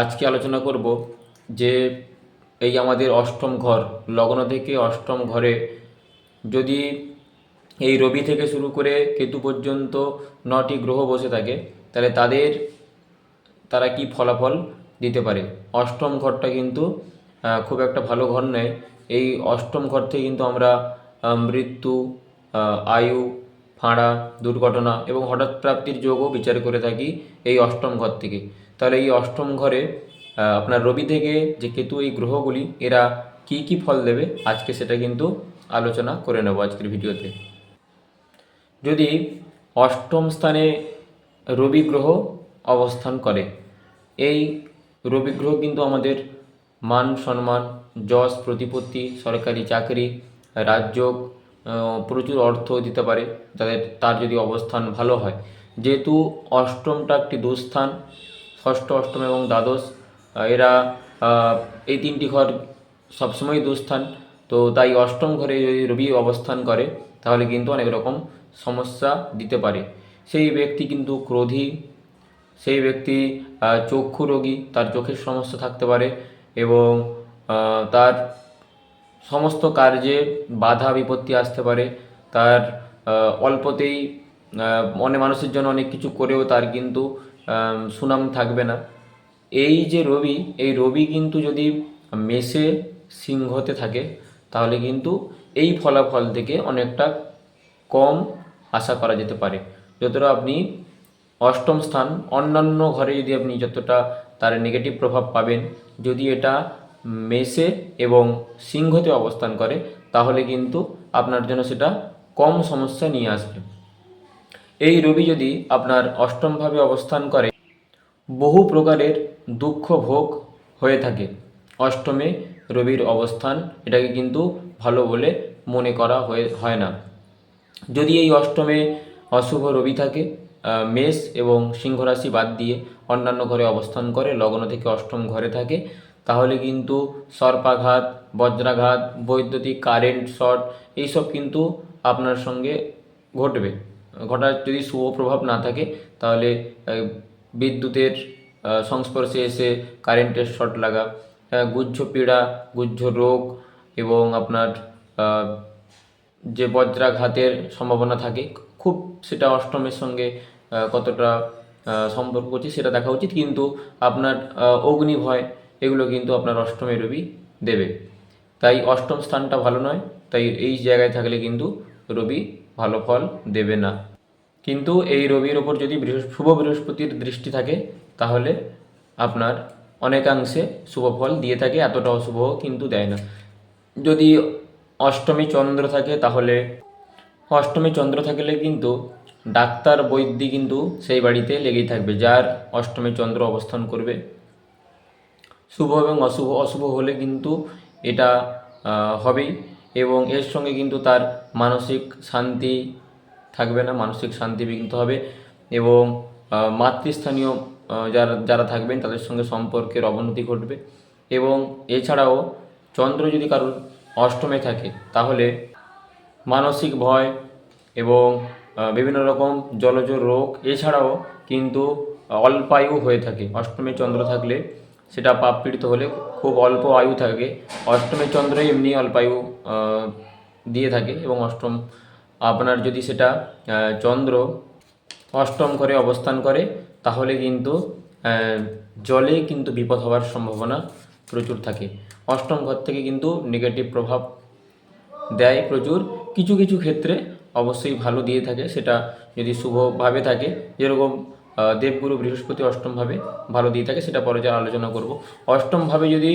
আজকে আলোচনা করব যে এই আমাদের অষ্টম ঘর, লগ্ন থেকে অষ্টম ঘরে যদি এই রবি থেকে শুরু করে কেতু পর্যন্ত নটি গ্রহ বসে থাকে, তাহলে তাদের, তারা কি ফলাফল দিতে পারে? অষ্টম ঘরটা কিন্তু খুব একটা ভালো ঘর নয়। এই অষ্টম ঘর থেকে কিন্তু আমরা মৃত্যু আয়ু ফাঁড়া, দুর্ঘটনা এবং হঠাৎ প্রাপ্তির যোগও বিচার করে থাকি এই অষ্টম ঘর থেকে। তাহলে এই অষ্টম ঘরে আপনার রবি থেকে যে কেতু এই গ্রহগুলি, এরা কি কি ফল দেবে? আজকে সেটা কিন্তু আলোচনা করে নেব আজকের ভিডিওতে। যদি অষ্টম স্থানে রবি গ্রহ অবস্থান করে, এই রবি গ্রহ কিন্তু আমাদের মান সম্মান, যশ, প্রতিপত্তি, সরকারি চাকরি, রাজযোগ প্রচুর অর্থ দিতে পারে তাদের তার যদি অবস্থান ভালো হয়। যেহেতু অষ্টমটা একটি দুস্থান, ষষ্ঠ, অষ্টম এবং দ্বাদশ এরা এই তিনটি ঘর সবসময় দুস্থান। তো তাই অষ্টম ঘরে যদি রবি অবস্থান করে, তাহলে কিন্তু অনেক রকম সমস্যা দিতে পারে। সেই ব্যক্তি কিন্তু ক্রোধী, সেই ব্যক্তি চক্ষু রোগী, তার চোখের সমস্যা থাকতে পারে এবং তার সমস্ত কার্যে বাধা বিপত্তি আসতে পারে। তার অল্পতেই অনেক মানুষের জন্য অনেক কিছু করেও তার কিন্তু সুনাম থাকবে না। এই যে রবি, এই রবি কিন্তু যদি মেষে সিংহতে থাকে, তাহলে কিন্তু এই ফলাফল থেকে অনেকটা কম আশা করা যেতে পারে। যতটা আপনি অষ্টম স্থান, অন্যান্য ঘরে যদি আপনি যতটা তার নেগেটিভ প্রভাব পাবেন, যদি এটা মেষে এবং সিংহতে অবস্থান করে, তাহলে কিন্তু আপনার জন্য সেটা কম সমস্যা নিয়ে আসবে। এই রবি যদি আপনার অষ্টমভাবে অবস্থান করে, বহু প্রকারের দুঃখ ভোগ হয়ে থাকে। অষ্টমে রবির অবস্থান এটাকে কিন্তু ভালো বলে মনে করা হয়ে, হয় না। যদি এই অষ্টমে অশুভ রবি থাকে মেষ এবং সিংহরাশি বাদ দিয়ে অন্যান্য ঘরে অবস্থান করে, লগ্ন থেকে অষ্টম ঘরে থাকে তাহলে কিন্তু সর্পাঘাত, বজ্রাঘাত, বৈদ্যুতিক কারেন্ট শর্ট এইসব কিন্তু আপনার সঙ্গে ঘটবে। ঘটার যদি শুভ প্রভাব না থাকে, তাহলে বিদ্যুতের সংস্পর্শে এসে কারেন্টের শর্ট লাগা গুহ্য পীড়া গুহ্য রোগ এবং আপনার যে বজ্রাঘাতের সম্ভাবনা থাকে, খুব সেটা অষ্টমের সঙ্গে কতটা সম্পর্ক করছে সেটা দেখা উচিত। কিন্তু আপনার অগ্নি ভয় এগুলো কিন্তু আপনার অষ্টমে রবি দেবে। তাই অষ্টম স্থানটা ভালো নয়, তাই এই জায়গায় থাকলে কিন্তু রবি ভালো ফল দেবে না। কিন্তু এই রবির ওপর যদি শুভ বৃহস্পতির দৃষ্টি থাকে, তাহলে আপনার অনেকাংশে শুভ ফল দিয়ে থাকে এতটা অশুভ কিন্তু দেয় না। যদি অষ্টমী চন্দ্র থাকে, তাহলে অষ্টমী চন্দ্র থাকলে কিন্তু ডাক্তার বৈদ্যি কিন্তু সেই বাড়িতে লেগেই থাকবে, যার অষ্টমী চন্দ্র অবস্থান করবে। শুভ এবং অশুভ অশুভ হলে কিন্তু এটা হবেই। এবং এর সঙ্গে কিন্তু তার মানসিক শান্তি থাকবে না, মানসিক শান্তি বিঘ্নিত হবে। এবং মাতৃস্থানীয় যারা যারা থাকবেন তাদের সঙ্গে সম্পর্কের অবনতি ঘটবে। এবং এছাড়াও চন্দ্র যদি কারোর অষ্টমে থাকে, তাহলে মানসিক ভয় এবং বিভিন্ন রকম জলজ রোগ এছাড়াও কিন্তু অল্পায়ু হয়ে থাকে। অষ্টমে চন্দ্র থাকলে সেটা পাপ পীড়িত হলে খুব অল্প আয়ু থাকে। অষ্টমী চন্দ্রই এমনি অল্পায়ু আহ, দিয়ে থাকে এবং অষ্টম। আপনার যদি সেটা চন্দ্র অষ্টম ঘরে অবস্থান করে তাহলে কিন্তু জলে কিন্তু বিপদ হওয়ার সম্ভাবনা প্রচুর থাকে। অষ্টম ঘর থেকে কিন্তু নেগেটিভ প্রভাব দেয় প্রচুর। কিছু কিছু ক্ষেত্রে অবশ্যই ভালো দিয়ে থাকে সেটা যদি শুভভাবে থাকে। যেরকম দেবগুরু বৃহস্পতি অষ্টমভাবে ভালো দিয়ে থাকে, সেটা পরে যা আলোচনা করব। অষ্টমভাবে যদি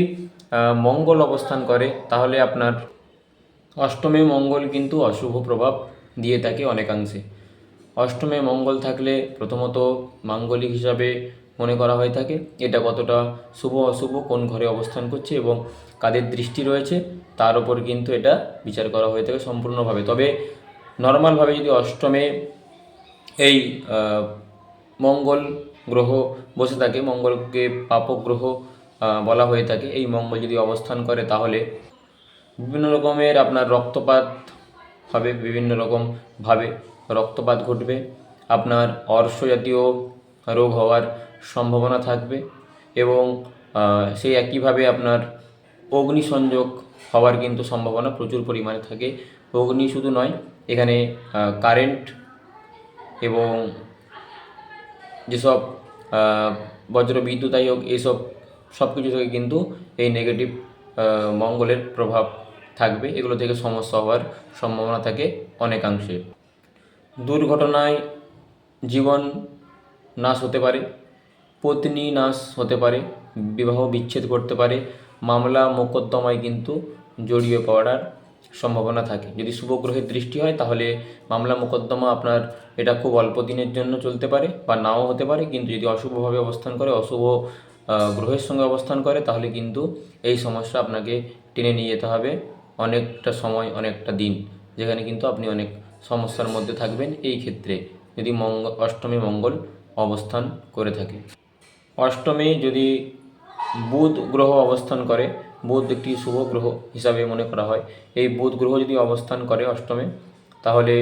মঙ্গল অবস্থান করে, তাহলে আপনার অষ্টমে মঙ্গল কিন্তু অশুভ প্রভাব দিয়ে থাকে অনেকাংশে। অষ্টমে মঙ্গল থাকলে প্রথমত মাঙ্গলিক হিসাবে মনে করা হয়ে থাকে, এটা কতটা শুভ অশুভ, কোন ঘরে অবস্থান করছে এবং কাদের দৃষ্টি রয়েছে, তার উপর কিন্তু এটা বিচার করা হয়ে থাকে সম্পূর্ণভাবে। তবে নর্মালভাবে যদি অষ্টমে এই মঙ্গল গ্রহ বসে থাকে, মঙ্গলকে পাপক গ্রহ বলা হয়ে থাকে। এই মঙ্গল যদি অবস্থান করে তাহলে বিভিন্ন রকমের আপনার রক্তপাত হবে, বিভিন্ন রকমভাবে রক্তপাত ঘটবে। আপনার অর্শ জাতীয় রোগ হওয়ার সম্ভাবনা থাকবে এবং সেই একইভাবে আপনার অগ্নিসংযোগ হওয়ার কিন্তু সম্ভাবনা প্রচুর পরিমাণে থাকে। অগ্নি শুধু নয়, এখানে কারেন্ট এবং যেসব বজ্র বিদ্যুতাই হোক এইসব সব কিছু থেকে কিন্তু এই নেগেটিভ মঙ্গলের প্রভাব থাকবে। এগুলো থেকে সমস্যা হওয়ার সম্ভাবনা থাকে অনেকাংশে। দুর্ঘটনায় জীবন নাশ হতে পারে, পত্নী নাশ হতে পারে, বিবাহ বিচ্ছেদ করতে পারে, মামলা, মোকদ্দমায় কিন্তু জড়িয়ে পড়ার সম্ভাবনা থাকে। যদি শুভ শুভগ্রহের দৃষ্টি হয়, তাহলে মামলা মোকদ্দমা আপনার এটা খুব অল্প দিনের জন্য চলতে পারে বা নাও হতে পারে। কিন্তু যদি অশুভভাবে অবস্থান করে, অশুভ গ্রহের সঙ্গে অবস্থান করে, তাহলে কিন্তু এই সমস্যা আপনাকে টেনে নিয়ে যেতে হবে অনেকটা সময়, অনেকটা দিন। যেখানে কিন্তু আপনি অনেক সমস্যার মধ্যে থাকবেন এই ক্ষেত্রে। যদি মঙ্গল অষ্টমী মঙ্গল অবস্থান করে থাকে। অষ্টমে যদি বুধ গ্রহ অবস্থান করে বুধ একটি শুভ গ্রহ হিসাবে মনে করা হয়। এই বুধ গ্রহ যদি অবস্থান করে অষ্টমে, তাহলে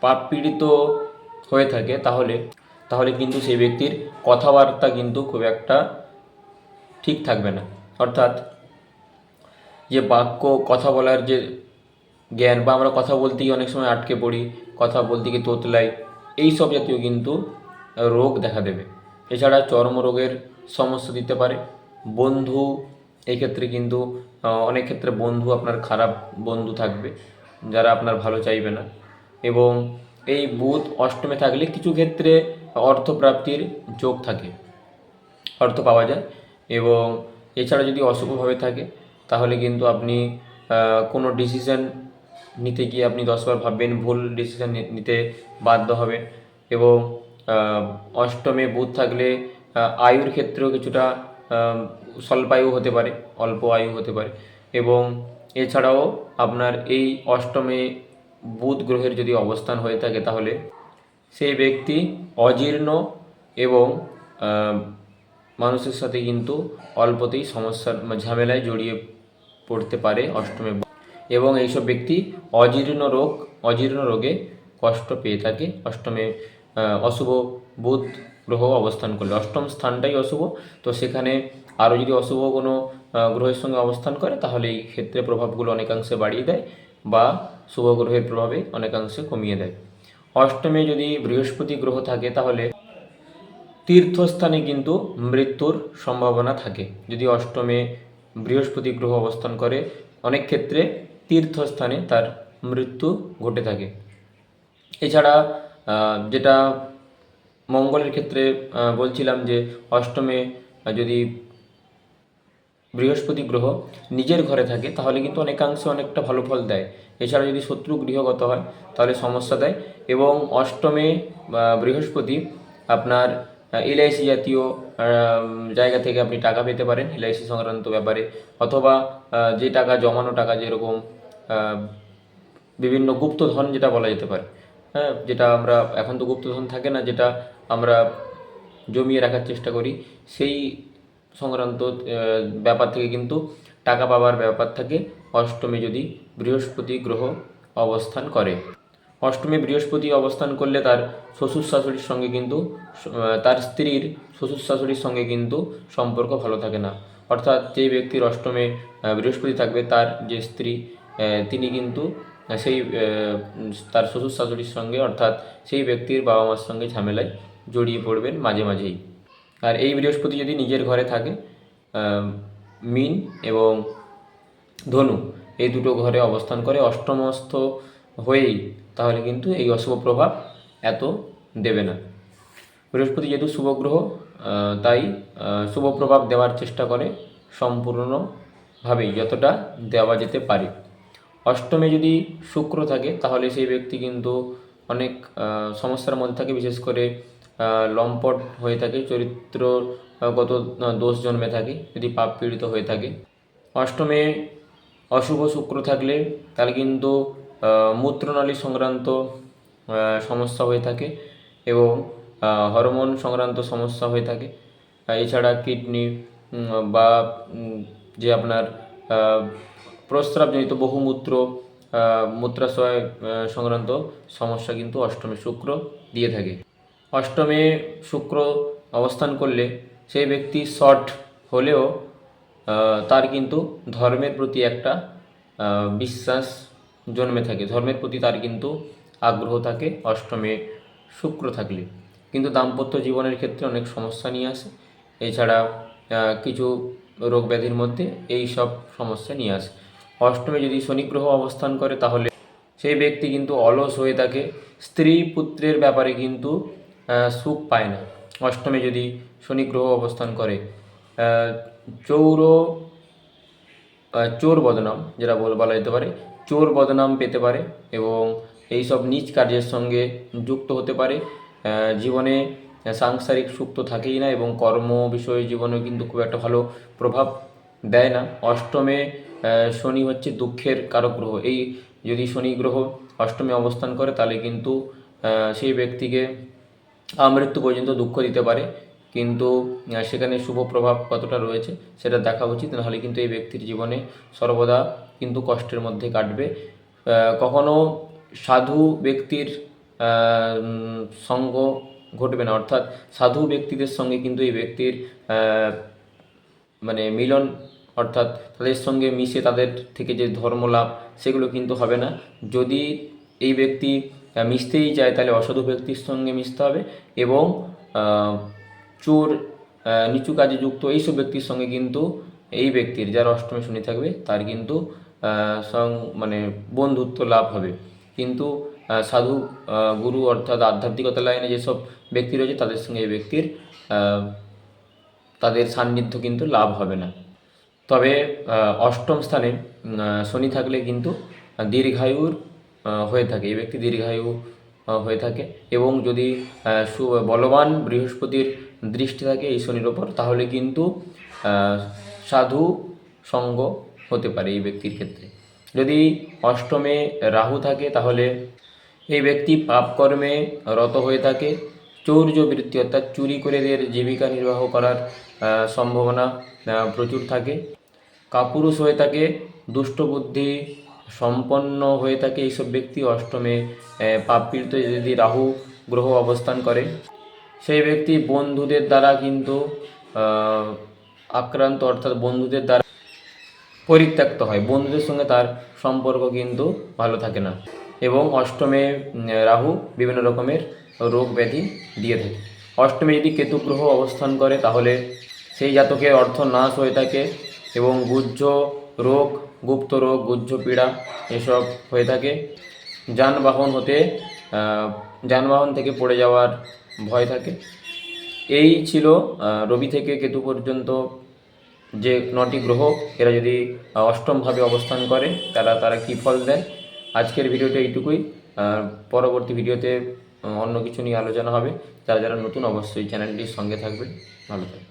পাপ পীড়িত হয়ে থাকে, তাহলে তাহলে কিন্তু সেই ব্যক্তির কথাবার্তা কিন্তু খুব একটা ঠিক থাকবে না। অর্থাৎ, যে বাক্য, কথা বলার যে জ্ঞান, বা আমরা কথা বলতেই অনেক সময় আটকে পড়ি, কথা বলতে গিয়ে তোতলাই, এই সব জাতীয় কিন্তু রোগ দেখা দেবে। এছাড়া চর্মরোগের সমস্যা দিতে পারে বন্ধু এই ক্ষেত্রে কিন্তু অনেক ক্ষেত্রে বন্ধু আপনার খারাপ বন্ধু থাকবে, যারা আপনার ভালো চাইবে না। এবং এই বুধ অষ্টমে থাকলে কিছু ক্ষেত্রে অর্থপ্রাপ্তির যোগ থাকে, অর্থ পাওয়া যায়। এবং এছাড়া যদি অশুভভাবে থাকে, তাহলে কিন্তু আপনি কোনো ডিসিশন নিতে গিয়ে আপনি দশবার ভাববেন, ভুল ডিসিশন নিতে বাধ্য হবেন। এবং অষ্টমে বুধ থাকলে আয়ুর ক্ষেত্রেও কিছুটা স্বল্পায়ু হতে পারে অল্প আয়ু হতে পারে। এবং এছাড়াও আপনার এই অষ্টমে বুধ গ্রহের যদি অবস্থান হয়ে থাকে তাহলে সেই ব্যক্তি অজীর্ণ এবং মানুষের সাথে কিন্তু অল্পতেই সমস্যার ঝামেলায় জড়িয়ে পড়তে পারে অষ্টমে এবং এইসব ব্যক্তি অজীর্ণ রোগ, অজীর্ণ রোগে কষ্ট পেয়ে থাকে অষ্টমে অশুভ বুধ গ্রহ অবস্থান করলে। অষ্টম স্থানটাই অশুভ। তো সেখানে আরও যদি অশুভ কোনো গ্রহের সঙ্গে অবস্থান করে, তাহলে এই ক্ষেত্রে প্রভাবগুলো অনেকাংশে বাড়িয়ে দেয় বা শুভ গ্রহের প্রভাবে অনেকাংশে কমিয়ে দেয়। অষ্টমে যদি বৃহস্পতি গ্রহ থাকে, তাহলে তীর্থস্থানে কিন্তু মৃত্যুর সম্ভাবনা থাকে। যদি অষ্টমে বৃহস্পতি গ্রহ অবস্থান করে, অনেক ক্ষেত্রে তীর্থস্থানে তার মৃত্যু ঘটে থাকে। এছাড়া যেটা মঙ্গলের ক্ষেত্রে বলছিলাম যে অষ্টমে যদি বৃহস্পতি গ্রহ নিজের ঘরে থাকে, তাহলে কিন্তু অনেকাংশে অনেকটা ভালো ফল দেয়। এছাড়া যদি শত্রু গৃহগত হয়, তাহলে সমস্যা দেয়। এবং অষ্টমে বৃহস্পতি আপনার এলআইসি জাতীয় জায়গা থেকে আপনি টাকা পেতে পারেন এলআইসি সংক্রান্ত ব্যাপারে। অথবা যে টাকা, জমানো টাকা যেরকম বিভিন্ন গুপ্তধন যেটা বলা যেতে পারে। হ্যাঁ যেটা আমরা এখন তো গুপ্তধন থাকে না, যেটা আমরা জমিয়ে রাখার চেষ্টা করি, সেই সংক্রান্ত ব্যাপার থেকে কিন্তু টাকা পাবার ব্যাপার থাকে। অষ্টমী যদি বৃহস্পতি গ্রহ অবস্থান করে। অষ্টমী বৃহস্পতি অবস্থান করলে তার শ্বশুর শাশুড়ির সঙ্গে কিন্তু তার স্ত্রীর শ্বশুর শাশুড়ির সঙ্গে কিন্তু সম্পর্ক ভালো থাকে না। অর্থাৎ যে ব্যক্তির অষ্টমে বৃহস্পতি থাকবে, তার যে স্ত্রী তিনি কিন্তু সেই তার শ্বশুর শাশুড়ির সঙ্গে, অর্থাৎ সেই ব্যক্তির বাবা মার সঙ্গে ঝামেলায় জড়িয়ে পড়বেন মাঝে মাঝেই। আর এই বৃহস্পতি যদি নিজের ঘরে থাকে মিন এবং ধনু এই দুটো ঘরে অবস্থান করে অষ্টমস্থ হয়েই, তাহলে কিন্তু এই অশুভ প্রভাব এত দেবে না। বৃহস্পতি যেহেতু শুভ গ্রহ তাই শুভ প্রভাব দেওয়ার চেষ্টা করে সম্পূর্ণভাবেই, যতটা দেওয়া যেতে পারে। অষ্টমে যদি শুক্র থাকে, তাহলে সেই ব্যক্তি কিন্তু অনেক সমস্যার মধ্যে থাকে। বিশেষ করে লম্পট হয়ে থাকে, চরিত্রগত দোষ জন্মে থাকে, যদি পাপ পীড়িত হয়ে থাকে। অষ্টমে অশুভ শুক্র থাকলে, তাহলে কিন্তু মূত্রনালী সংক্রান্ত সমস্যা হয়ে থাকে এবং হরমোন সংক্রান্ত সমস্যা হয়ে থাকে। এছাড়া কিডনি বা যে আপনার প্রস্রাবজনিত বহুমূত্র মূত্রাশয় সংক্রান্ত সমস্যা কিন্তু অষ্টমে শুক্র দিয়ে থাকে। অষ্টমে শুক্র অবস্থান করলে সেই ব্যক্তি শর্ট হলেও তার কিন্তু ধর্মের প্রতি একটা বিশ্বাস জন্মে থাকে। ধর্মের প্রতি তার কিন্তু আগ্রহ থাকে অষ্টমে শুক্র থাকলে। কিন্তু দাম্পত্য জীবনের ক্ষেত্রে অনেক সমস্যা নিয়ে আসে। এছাড়া কিছু রোগ ব্যাধির মধ্যে এই সব সমস্যা নিয়ে আসে। অষ্টমে যদি শনি গ্রহ অবস্থান করে তাহলে সেই ব্যক্তি কিন্তু অলস হয়ে থাকে, স্ত্রী পুত্রের ব্যাপারে কিন্তু সুখ পায় না। অষ্টমে যদি শনি গ্রহ অবস্থান করে চৌর চোর বদনাম যেটা বল- বলা যেতে পারে, চোর বদনাম পেতে পারে এবং এই সব নিজ কার্যের সঙ্গে যুক্ত হতে পারে। জীবনে সাংসারিক সুখ তো থাকেই না এবং কর্ম বিষয়ে জীবনে কিন্তু খুব একটা ভালো প্রভাব দেয় না। অষ্টমে শনি হচ্ছে দুঃখের কারক গ্রহ এই যদি শনি গ্রহ অষ্টমে অবস্থান করে, তাহলে কিন্তু সেই ব্যক্তিকে আমৃত্যু পর্যন্ত দুঃখ দিতে পারে। কিন্তু সেখানে শুভ প্রভাব কতটা রয়েছে সেটা দেখা উচিত। নাহলে কিন্তু এই ব্যক্তির জীবনে সর্বদা কিন্তু কষ্টের মধ্যে কাটবে। কখনো সাধু ব্যক্তির সঙ্গ ঘটবে না। অর্থাৎ সাধু ব্যক্তিদের সঙ্গে কিন্তু এই ব্যক্তির মানে মিলন অর্থাৎ তাদের সঙ্গে মিশে তাদের থেকে যে ধর্ম লাভ সেগুলো কিন্তু হবে না। যদি এই ব্যক্তি মিশতেই চায়, তাহলে অসাধু ব্যক্তির সঙ্গে মিশতে হবে এবং চোর নিচু কাজে যুক্ত এইসব ব্যক্তির সঙ্গে কিন্তু এই ব্যক্তির, যার অষ্টমী শনি থাকবে, তার কিন্তু সং মানে বন্ধুত্ব লাভ হবে। কিন্তু সাধু গুরু অর্থাৎ আধ্যাত্মিকতা লাইনে যেসব ব্যক্তি রয়েছে, তাদের সঙ্গে এই ব্যক্তির তাদের সান্নিধ্য কিন্তু লাভ হবে না। তবে অষ্টম স্থানে শনি থাকলে কিন্তু দীর্ঘায়ুর হয়ে থাকে। এই ব্যক্তি দীর্ঘায়ু হয়ে থাকে এবং যদি সু- বলবান বৃহস্পতির দৃষ্টি থাকে এই শনির ওপর, তাহলে কিন্তু সাধু সঙ্গ হতে পারে এই ব্যক্তির ক্ষেত্রে। যদি অষ্টমে রাহু থাকে, তাহলে এই ব্যক্তি পাপকর্মে রত হয়ে থাকে। চৌর্য বৃত্তি অর্থাৎ চুরি করে এদের জীবিকা নির্বাহ করার সম্ভাবনা প্রচুর থাকে। কাপুরুষ হয়ে থাকে দুষ্ট বুদ্ধি সম্পন্ন হয়ে থাকে এইসব ব্যক্তি অষ্টমে আহ, পাপপীড়িত যদি রাহু গ্রহ অবস্থান করে। সেই ব্যক্তি বন্ধুদের দ্বারা কিন্তু আক্রান্ত অর্থাৎ বন্ধুদের দ্বারা পরিত্যক্ত হয়। বন্ধুদের সঙ্গে তার সম্পর্ক কিন্তু ভালো থাকে না এবং অষ্টমে রাহু বিভিন্ন রকমের রোগ ব্যাধি দিয়ে থাকে। অষ্টমে যদি কেতু গ্রহ অবস্থান করে তাহলে সেই জাতকের অর্থ নাশ হয়ে থাকে। এবং গুহ্য রোগ, গুপ্ত রোগ, গুহ্য পীড়া এসব হয়ে থাকে। যানবাহন হতে যানবাহন থেকে পড়ে যাওয়ার ভয় থাকে। এই ছিল রবি থেকে কেতু পর্যন্ত যে নটি গ্রহ, এরা যদি অষ্টমভাবে অবস্থান করে, তারা তারা কী ফল দেয় আজকের ভিডিওটা এইটুকুই। পরবর্তী ভিডিওতে অন্য কিছু নিয়ে আলোচনা হবে। তারা যারা নতুন, অবশ্যই চ্যানেলটির সঙ্গে থাকবে ভালো থাকবে